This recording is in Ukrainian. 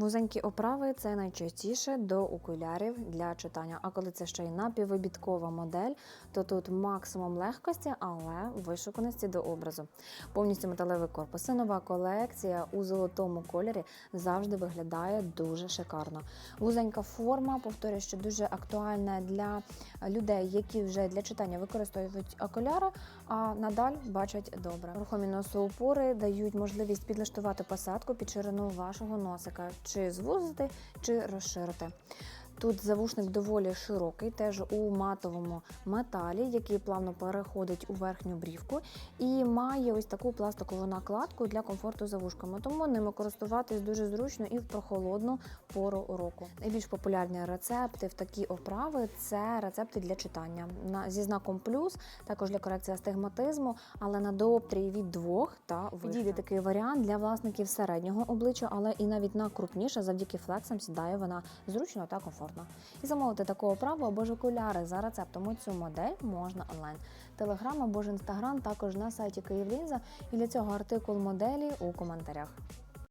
Вузенькі оправи це найчастіше до окулярів для читання. А коли це ще й напіввибіткова модель, то тут максимум легкості, але вишуканості до образу. Повністю металевий корпус. Це нова колекція у золотому кольорі завжди виглядає дуже шикарно. Вузенька форма, повторюю, що дуже актуальна для людей, які вже для читання використовують окуляри, а надаль бачать добре. Рухомі носоупори дають можливість підлаштувати посадку під ширину вашого носика, чи звузити, чи розширити. Тут завушник доволі широкий, теж у матовому металі, який плавно переходить у верхню брівку, і має ось таку пластикову накладку для комфорту за вушками. Тому ними користуватись дуже зручно і в прохолодну пору року. Найбільш популярні рецепти в такі оправи це рецепти для читання на зі знаком плюс, також для корекції астигматизму, але на дооптрії від двох та вище. Підійде такий варіант для власників середнього обличчя, але і навіть на крупніше завдяки флексам сідає вона зручно та комфортно. І замовити таку оправу або ж окуляри за рецептом у цю модель можна онлайн. Телеграм або ж інстаграм також на сайті Київлінза. І для цього артикул моделі у коментарях.